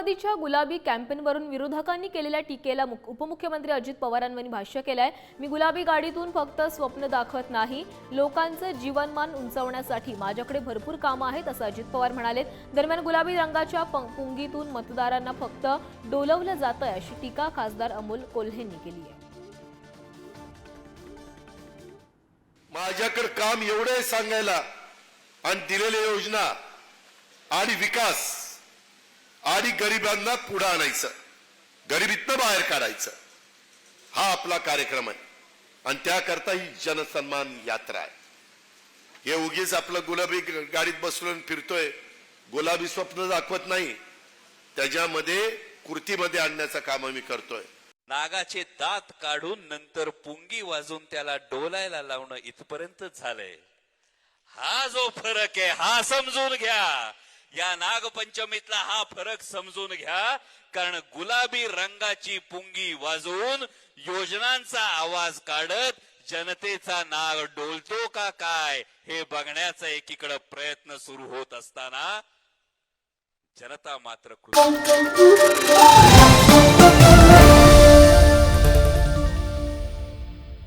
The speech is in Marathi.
राष्ट्रवादीच्या गुलाबी कॅम्पेनवरून विरोधकांनी केलेल्या टीकेला उपमुख्यमंत्री अजित पवारांनी भाष्य केलंय. मी गुलाबी गाडीतून फक्त स्वप्न दाखवत नाही. लोकांचं जीवनमान उंचावण्यासाठी माझ्याकडे भरपूर कामं आहेत असं अजित पवार म्हणाले दरम्यान गुलाबी रंगाच्या पुंगीतून मतदारांना फक्त डोलवलं जातंय अशी टीका खासदार अमोल कोल्हेंनी केली आहे. माझ्याकडे काम एवढं सांगायला आणि दिलेल्या योजना आणि विकास आणि गरिबांना पुढे आणायचं. गरिबीतनं बाहेर काढायचं. हा आपला कार्यक्रम आहे. आणि त्याकरता ही जनसन्मान यात्रा आहे. हे उगीच आपलं गुलाबी गाडीत बसलो फिरतोय. गुलाबी स्वप्न दाखवत नाही. त्याच्यामध्ये कृतीमध्ये आणण्याचं काम आम्ही करतोय. नागाचे दात काढून नंतर पुंगी वाजून त्याला डोलायला लावणं इथपर्यंत झालंय. हा जो फरक आहे हा समजून घ्या. या नागपंचमीतला हा फरक समजून घ्या कारण गुलाबी रंगाची पुंगी वाजवून योजनांचा आवाज काढत जनतेचा नाग डोलतो का काय हे बघण्याचा एकीकडे प्रयत्न सुरू होत असताना जनता मात्र खुश.